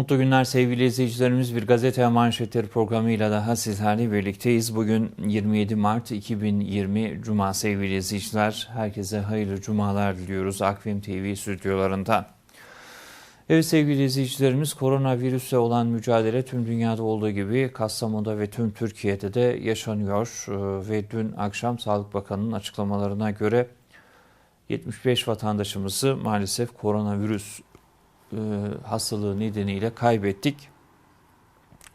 Mutlu günler sevgili izleyicilerimiz. Bir gazete manşetleri programıyla daha sizlerle birlikteyiz. Bugün 27 Mart 2020 Cuma sevgili izleyiciler. Herkese hayırlı cumalar diliyoruz Akvim TV stüdyolarında. Evet sevgili izleyicilerimiz koronavirüsle olan mücadele tüm dünyada olduğu gibi Kastamonu'da ve tüm Türkiye'de de yaşanıyor. Ee, Ve dün akşam Sağlık Bakanı'nın açıklamalarına göre 75 vatandaşımızı maalesef koronavirüs e, hastalığı nedeniyle kaybettik.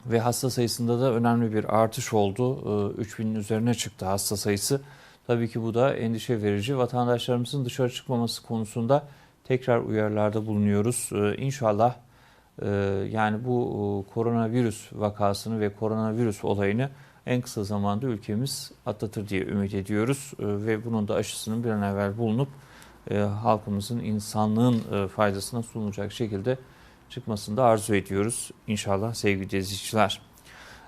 Ve hasta sayısında da önemli bir artış oldu. E, 3000'in üzerine çıktı hasta sayısı. Tabii ki bu da endişe verici. Vatandaşlarımızın dışarı çıkmaması konusunda tekrar uyarılarda bulunuyoruz. E, İnşallah e, yani bu e, koronavirüs vakasını ve koronavirüs olayını en kısa zamanda ülkemiz atlatır diye ümit ediyoruz. E, Ve bunun da aşısının bir an evvel bulunup e, halkımızın insanlığın faydasına sunulacak şekilde çıkmasını da arzu ediyoruz inşallah sevgili izleyiciler.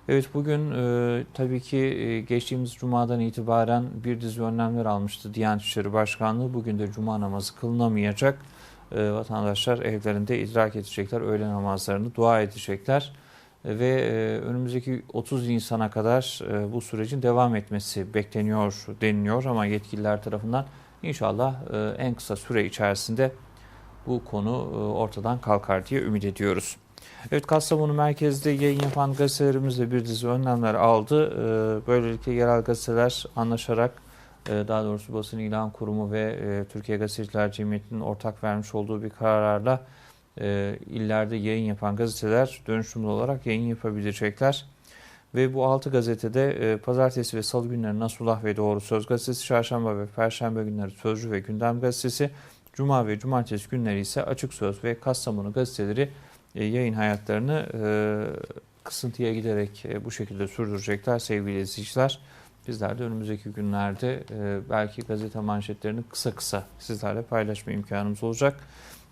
Evet bugün e, tabii ki e, geçtiğimiz cumadan itibaren bir dizi önlemler almıştı Diyanet İşleri Başkanlığı. Bugün de cuma namazı kılınamayacak. E, vatandaşlar evlerinde idrak edecekler, öğle namazlarını dua edecekler. E, ve e, önümüzdeki 30 Nisan'a kadar e, bu sürecin devam etmesi bekleniyor deniliyor ama yetkililer tarafından İnşallah e, en kısa süre içerisinde bu konu e, ortadan kalkar diye ümit ediyoruz. Evet Kastamonu merkezde yayın yapan gazetelerimiz de bir dizi önlemler aldı. E, Böylelikle yerel gazeteler anlaşarak daha doğrusu basın ilan kurumu ve Türkiye Gazeteciler Cemiyeti'nin ortak vermiş olduğu bir kararla illerde yayın yapan gazeteler dönüşümlü olarak yayın yapabilecekler. Ve bu altı gazetede e, pazartesi ve salı günleri Nasrullah ve Doğru Söz Gazetesi, çarşamba ve perşembe günleri Sözcü ve Gündem Gazetesi, cuma ve cumartesi günleri ise Açık Söz ve Kastamonu gazeteleri e, yayın hayatlarını e, kısıntıya giderek e, bu şekilde sürdürecekler sevgili izleyiciler. Bizler de önümüzdeki günlerde e, belki gazete manşetlerini kısa kısa sizlerle paylaşma imkanımız olacak.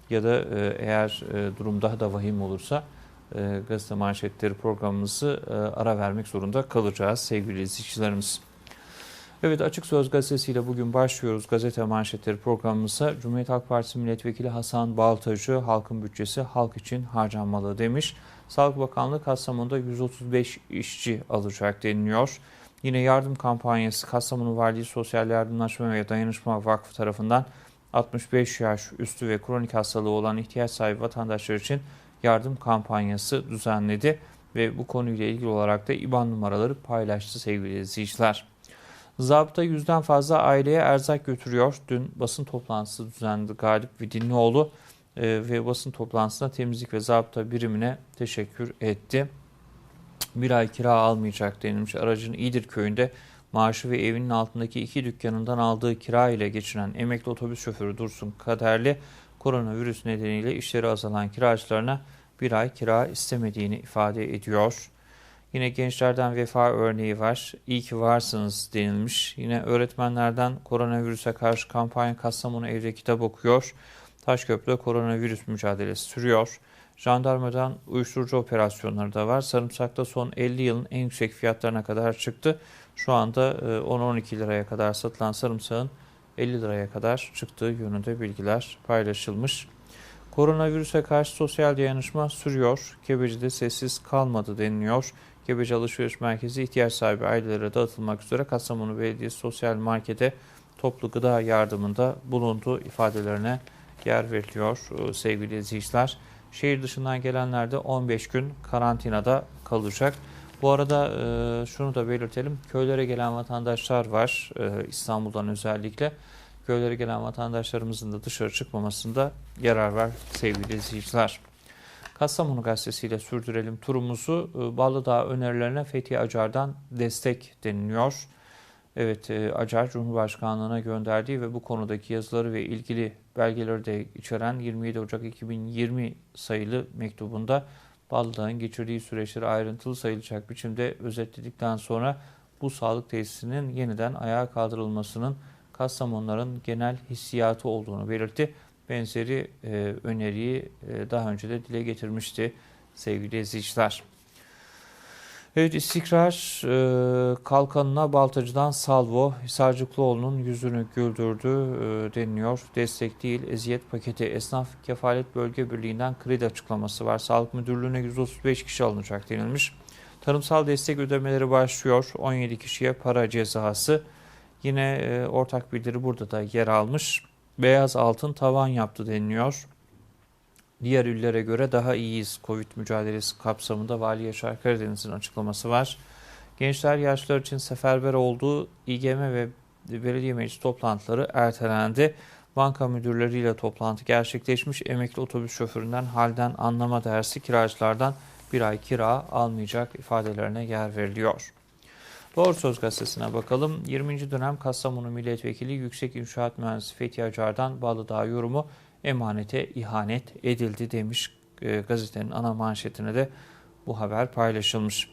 Ya da e, eğer e, durum daha da vahim olursa e, gazete manşetleri programımızı e, ara vermek zorunda kalacağız sevgili izleyicilerimiz. Evet Açık Söz gazetesiyle bugün başlıyoruz gazete manşetleri programımıza. Cumhuriyet Halk Partisi Milletvekili Hasan Baltacı halkın bütçesi halk için harcanmalı demiş. Sağlık Bakanlığı Kastamonu'da 135 işçi alacak deniliyor. Yine yardım kampanyası Kastamonu Valiliği Sosyal Yardımlaşma ve Dayanışma Vakfı tarafından 65 yaş üstü ve kronik hastalığı olan ihtiyaç sahibi vatandaşlar için yardım kampanyası düzenledi ve bu konuyla ilgili olarak da IBAN numaraları paylaştı sevgili izleyiciler. Zabıta yüzden fazla aileye erzak götürüyor. Dün basın toplantısı düzenlendi Galip Vidinlioğlu e, ve basın toplantısında temizlik ve zabıta birimine teşekkür etti. Bir ay kira almayacak denilmiş. Aracın İdir köyünde maaşı ve evinin altındaki iki dükkanından aldığı kira ile geçinen emekli otobüs şoförü Dursun Kaderli koronavirüs nedeniyle işleri azalan kiracılarına bir ay kira istemediğini ifade ediyor. Yine gençlerden vefa örneği var. İyi ki varsınız denilmiş. Yine öğretmenlerden koronavirüse karşı kampanya Kastamonu evde kitap okuyor. Taşköprü'de koronavirüs mücadelesi sürüyor. Jandarmadan uyuşturucu operasyonları da var. Sarımsakta son 50 yılın en yüksek fiyatlarına kadar çıktı. Şu anda 10-12 liraya kadar satılan sarımsağın 50 liraya kadar çıktığı yönünde bilgiler paylaşılmış. Koronavirüse karşı sosyal dayanışma sürüyor. Kebeci'de sessiz kalmadı deniliyor. Kebeci Alışveriş Merkezi ihtiyaç sahibi ailelere dağıtılmak üzere Kastamonu Belediyesi Sosyal Market'e toplu gıda yardımında bulunduğu ifadelerine yer veriliyor e, sevgili izleyiciler. Şehir dışından gelenler de 15 gün karantinada kalacak. Bu arada e, şunu da belirtelim. Köylere gelen vatandaşlar var e, İstanbul'dan özellikle. Köylere gelen vatandaşlarımızın da dışarı çıkmamasında yarar var sevgili izleyiciler. Kastamonu gazetesiyle sürdürelim turumuzu. E, Ballıdağ önerilerine Fethi Acar'dan destek deniliyor. Evet e, Acar Cumhurbaşkanlığına gönderdiği ve bu konudaki yazıları ve ilgili belgeleri de içeren 27 Ocak 2020 sayılı mektubunda Ballıdağ'ın geçirdiği süreçleri ayrıntılı sayılacak biçimde özetledikten sonra bu sağlık tesisinin yeniden ayağa kaldırılmasının Kastamonuların genel hissiyatı olduğunu belirtti. Benzeri e, öneriyi e, daha önce de dile getirmişti sevgili izleyiciler. Evet istikrar e, kalkanına Baltacı'dan salvo Hisarcıklıoğlu'nun yüzünü güldürdü deniliyor. Destek değil eziyet paketi esnaf kefalet bölge birliğinden kredi açıklaması var. Sağlık Müdürlüğü'ne 135 kişi alınacak denilmiş. Tarımsal destek ödemeleri başlıyor. 17 kişiye para cezası. Yine ortak bildiri burada da yer almış. Beyaz altın tavan yaptı deniliyor. Diğer illere göre daha iyiyiz Covid mücadelesi kapsamında Vali Yaşar Karadeniz'in açıklaması var. Gençler yaşlılar için seferber olduğu İGM ve belediye meclis toplantıları ertelendi. Banka müdürleriyle toplantı gerçekleşmiş. Emekli otobüs şoföründen halden anlama dersi kiracılardan bir ay kira almayacak ifadelerine yer veriliyor. Doğru Gazetesi'ne bakalım. 20. dönem Kastamonu Milletvekili Yüksek İnşaat Mühendisi Fethi Acar'dan Bağlıdağ yorumu emanete ihanet edildi demiş e, gazetenin ana manşetine de bu haber paylaşılmış.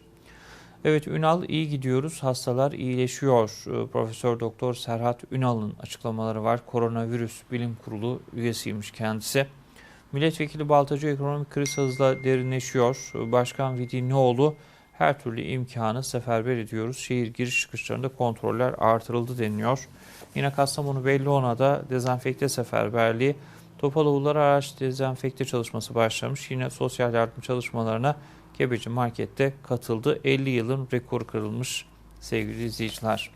Evet Ünal iyi gidiyoruz hastalar iyileşiyor. E, Profesör Doktor Serhat Ünal'ın açıklamaları var. Koronavirüs Bilim Kurulu üyesiymiş kendisi. Milletvekili Baltacı ekonomik kriz hızla derinleşiyor. E, Başkan Vidi Neoğlu her türlü imkanı seferber ediyoruz. Şehir giriş çıkışlarında kontroller artırıldı deniliyor. Yine Kastamonu Bellona'da dezenfekte seferberliği Topaloğulları araç dezenfekte çalışması başlamış. Yine sosyal yardım çalışmalarına Gebeci Market'te katıldı. 50 yılın rekoru kırılmış sevgili izleyiciler.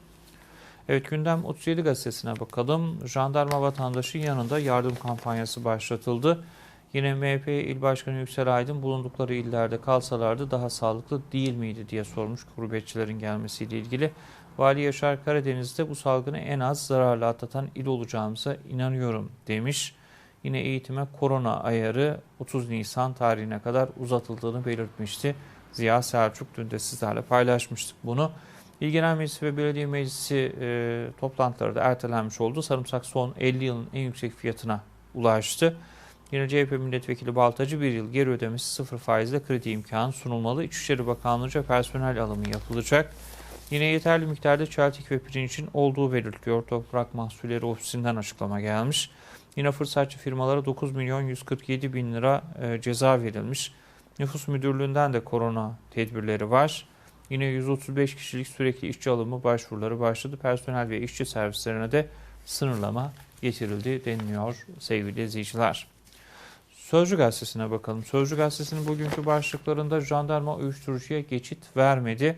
Evet gündem 37 gazetesine bakalım. Jandarma vatandaşı yanında yardım kampanyası başlatıldı. Yine MHP İl Başkanı Yüksel Aydın bulundukları illerde kalsalardı daha sağlıklı değil miydi diye sormuş gurbetçilerin gelmesiyle ilgili. Vali Yaşar Karadeniz'de bu salgını en az zararlı atlatan il olacağımıza inanıyorum demiş. Yine eğitime korona ayarı 30 Nisan tarihine kadar uzatıldığını belirtmişti. Ziya Selçuk dün de sizlerle paylaşmıştık bunu. İl Genel Meclisi ve Belediye Meclisi e, toplantıları da ertelenmiş oldu. Sarımsak son 50 yılın en yüksek fiyatına ulaştı. Yine CHP Milletvekili Baltacı bir yıl geri ödemesi sıfır faizle kredi imkanı sunulmalı. İçişleri Bakanlığı'nca personel alımı yapılacak. Yine yeterli miktarda çeltik ve pirincin olduğu belirtiliyor. Toprak Mahsulleri Ofisi'nden açıklama gelmiş. Yine fırsatçı firmalara 9 milyon 147 bin lira e, ceza verilmiş. Nüfus Müdürlüğü'nden de korona tedbirleri var. Yine 135 kişilik sürekli işçi alımı başvuruları başladı. Personel ve işçi servislerine de sınırlama getirildi deniliyor sevgili izleyiciler. Sözcü gazetesine bakalım. Sözcü gazetesinin bugünkü başlıklarında jandarma uyuşturucuya geçit vermedi.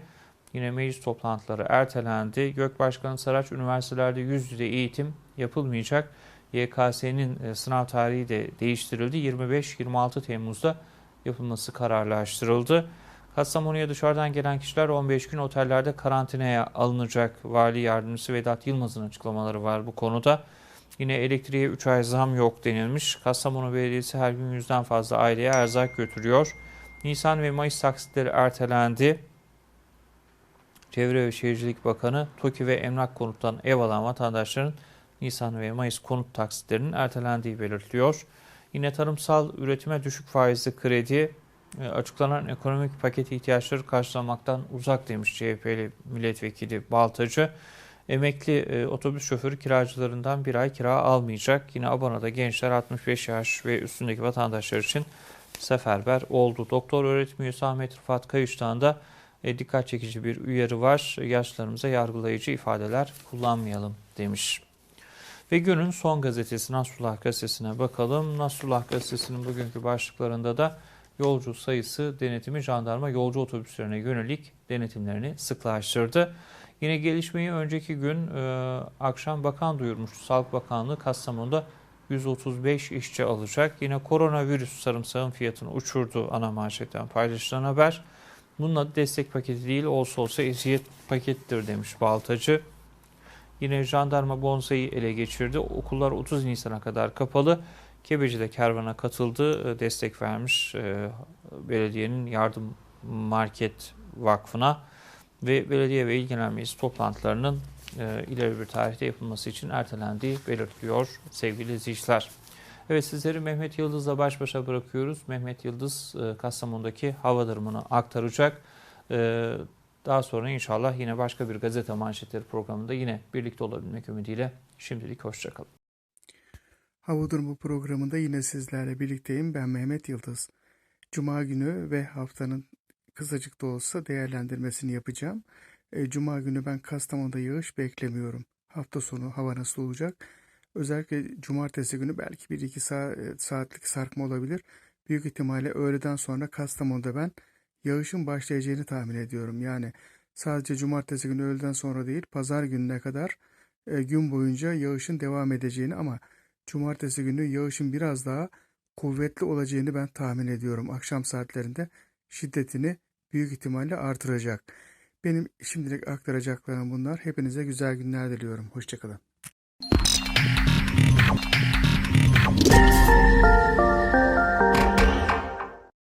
Yine meclis toplantıları ertelendi. Gök Başkanı Saraç üniversitelerde yüz yüze eğitim yapılmayacak. YKS'nin e, sınav tarihi de değiştirildi. 25-26 Temmuz'da yapılması kararlaştırıldı. Kastamonu'ya dışarıdan gelen kişiler 15 gün otellerde karantinaya alınacak. Vali Yardımcısı Vedat Yılmaz'ın açıklamaları var bu konuda. Yine elektriğe 3 ay zam yok denilmiş. Kastamonu Belediyesi her gün yüzden fazla aileye erzak götürüyor. Nisan ve Mayıs taksitleri ertelendi. Çevre ve Şehircilik Bakanı TOKİ ve Emlak Konut'tan ev alan vatandaşların Nisan ve Mayıs konut taksitlerinin ertelendiği belirtiliyor. Yine tarımsal üretime düşük faizli kredi e, açıklanan ekonomik paket ihtiyaçları karşılamaktan uzak demiş CHP'li milletvekili Baltacı. Emekli e, otobüs şoförü kiracılarından bir ay kira almayacak. Yine Abana'da gençler 65 yaş ve üstündeki vatandaşlar için seferber oldu. Doktor öğretim üyesi Ahmet Rıfat Kayış'tan da e, dikkat çekici bir uyarı var. Yaşlarımıza yargılayıcı ifadeler kullanmayalım demiş. Ve günün son gazetesi Nasrullah Gazetesi'ne bakalım. Nasrullah Gazetesi'nin bugünkü başlıklarında da yolcu sayısı denetimi jandarma yolcu otobüslerine yönelik denetimlerini sıklaştırdı. Yine gelişmeyi önceki gün e, akşam bakan duyurmuştu. Sağlık Bakanlığı Kastamonu'da 135 işçi alacak. Yine koronavirüs sarımsağın fiyatını uçurdu ana manşetten paylaşılan haber. Bununla destek paketi değil olsa olsa eziyet pakettir demiş Baltacı. Yine jandarma bonsayı ele geçirdi. Okullar 30 Nisan'a kadar kapalı. Kebeci'de kervana katıldı. E, destek vermiş e, belediyenin yardım market vakfına ve belediye ve il genel meclis toplantılarının e, ileri bir tarihte yapılması için ertelendiği belirtiliyor sevgili izleyiciler. Evet sizleri Mehmet Yıldız'la baş başa bırakıyoruz. Mehmet Yıldız Kastamonu'daki hava durumunu aktaracak. Daha sonra inşallah yine başka bir gazete manşetleri programında yine birlikte olabilmek ümidiyle şimdilik hoşçakalın. Hava Durumu programında yine sizlerle birlikteyim. Ben Mehmet Yıldız. Cuma günü ve haftanın kısacık da olsa değerlendirmesini yapacağım. E, Cuma günü ben Kastamonu'da yağış beklemiyorum. Hafta sonu hava nasıl olacak? Özellikle cumartesi günü belki 1-2 saat, saatlik sarkma olabilir. Büyük ihtimalle öğleden sonra Kastamonu'da ben yağışın başlayacağını tahmin ediyorum. Yani sadece cumartesi günü öğleden sonra değil, pazar gününe kadar e, gün boyunca yağışın devam edeceğini ama cumartesi günü yağışın biraz daha kuvvetli olacağını ben tahmin ediyorum. Akşam saatlerinde şiddetini büyük ihtimalle artıracak. Benim şimdilik aktaracaklarım bunlar. Hepinize güzel günler diliyorum. Hoşçakalın.